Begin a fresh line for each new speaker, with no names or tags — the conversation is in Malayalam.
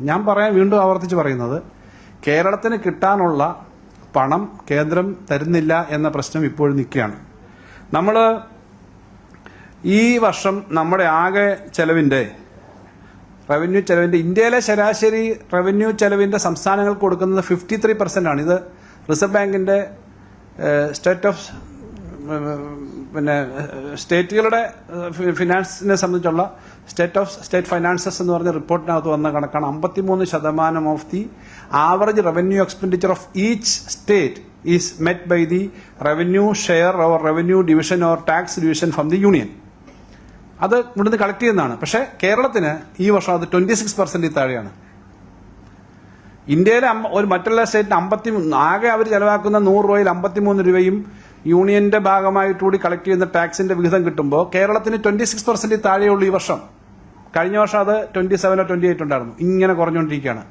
ഞാൻ പറയാൻ വീണ്ടും ആവർത്തിച്ച് പറയുന്നത് കേരളത്തിന് കിട്ടാനുള്ള പണം കേന്ദ്രം തരുന്നില്ല എന്ന പ്രശ്നം ഇപ്പോഴും നിൽക്കുകയാണ്. നമ്മൾ ഈ വർഷം നമ്മുടെ ആകെ ചെലവിന്റെ റവന്യൂ ചെലവിന്റെ ഇന്ത്യയിലെ ശരാശരി റവന്യൂ ചെലവിന്റെ സംസ്ഥാനങ്ങൾക്ക് കൊടുക്കുന്നത് ഫിഫ്റ്റി ത്രീ പെർസെന്റ് ആണ്. ഇത് റിസർവ് ബാങ്കിന്റെ സ്റ്റേറ്റ് ഓഫ് പിന്നെ സ്റ്റേറ്റുകളുടെ ഫിനാൻസിനെ സംബന്ധിച്ചുള്ള സ്റ്റേറ്റ് ഓഫ് സ്റ്റേറ്റ് ഫൈനാൻസസ് എന്ന് പറഞ്ഞ റിപ്പോർട്ടിനകത്ത് വന്ന കണക്കാണ് അമ്പത്തിമൂന്ന് ശതമാനം of the average revenue expenditure of each state is met by the revenue share or revenue division or tax division from the union. അത് നിന്ന് കളക്ട് ചെയ്യുന്നതാണ്. പക്ഷേ കേരളത്തിന് ഈ വർഷം അത് ട്വന്റി സിക്സ് പെർസെന്റ് താഴെയാണ്. ഇന്ത്യയിലെ ഒരു മറ്റുള്ള സ്റ്റേറ്റിന് അമ്പത്തി ആകെ അവർ ചെലവാക്കുന്ന നൂറ് രൂപയിൽ അമ്പത്തിമൂന്ന് രൂപയും യൂണിയന്റെ ഭാഗമായിട്ട് കൂടി കളക്ട് ചെയ്യുന്ന ടാക്സിന്റെ വിഹിതം കിട്ടുമ്പോൾ കേരളത്തിന് ട്വന്റി സിക്സ് പെർസെന്റ് താഴെയുള്ളൂ ഈ വർഷം. കഴിഞ്ഞ വർഷം അത് ട്വന്റി സെവനോ ട്വന്റി എയ്റ്റ് ഉണ്ടായിരുന്നു. ഇങ്ങനെ കുറഞ്ഞുകൊണ്ടിരിക്കുകയാണ്.